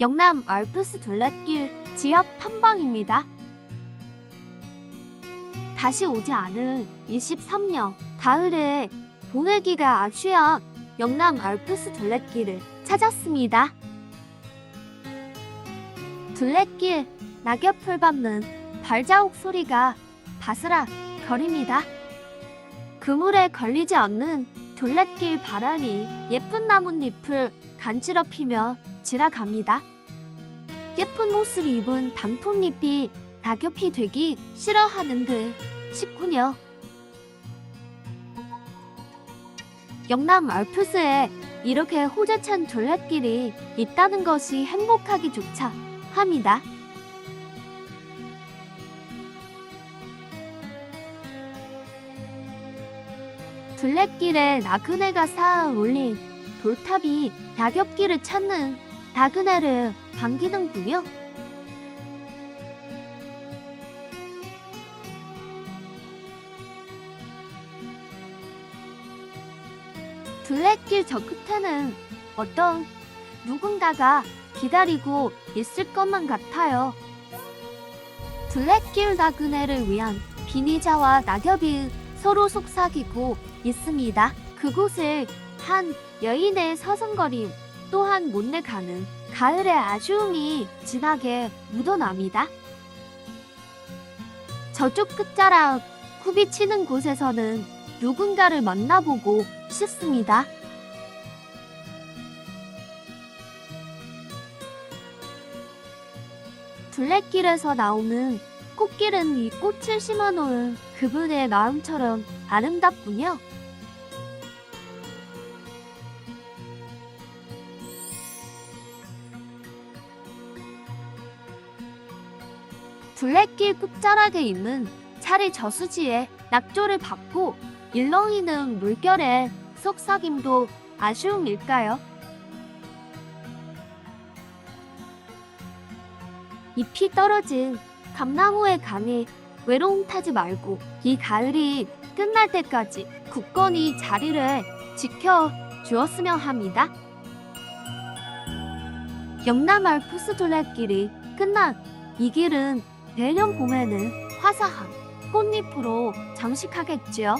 영남 알프스 둘레길 지역 탐방입니다. 다시 오지 않을 23년 가을에 보내기가 아쉬운 영남 알프스 둘레길을 찾았습니다. 둘레길 낙엽을 밟는 발자국 소리가 바스락 거립니다. 그물에 걸리지 않는 둘레길 바람이 예쁜 나뭇잎을 간지럽히며 지나갑니다. 예쁜 옷을 입은 단풍잎이 낙엽이 되기 싫어하는 듯 싶군요. 영남 알프스에 이렇게 호재찬 둘레길이 있다는 것이 행복하기조차 합니다. 둘레길에 나그네가 쌓아 올린 돌탑이 낙엽길을 찾는 나그네를 반기는군요. 둘레길 저 끝에는 어떤 누군가가 기다리고 있을 것만 같아요. 둘레길 나그네를 위한 비니자와 낙엽이 서로 속삭이고 있습니다. 그곳을 한 여인의 서성거림 또한 못내 가는 가을의 아쉬움이 진하게 묻어납니다. 저쪽 끝자락 굽이 치는 곳에서는 누군가를 만나보고 싶습니다. 둘레길에서 나오는 꽃길은 이 꽃을 심어놓은 그분의 마음처럼 아름답군요. 둘레길 끝자락에 있는 차리 저수지에 낙조를 받고 일렁이는 물결의 속삭임도 아쉬움일까요? 잎이 떨어진 감나무의 감이 외로움 타지 말고 이 가을이 끝날 때까지 굳건히 자리를 지켜 주었으면 합니다. 영남 알프스 둘레길이 끝난 이 길은 내년 봄에는 화사한 꽃잎으로 장식하겠지요.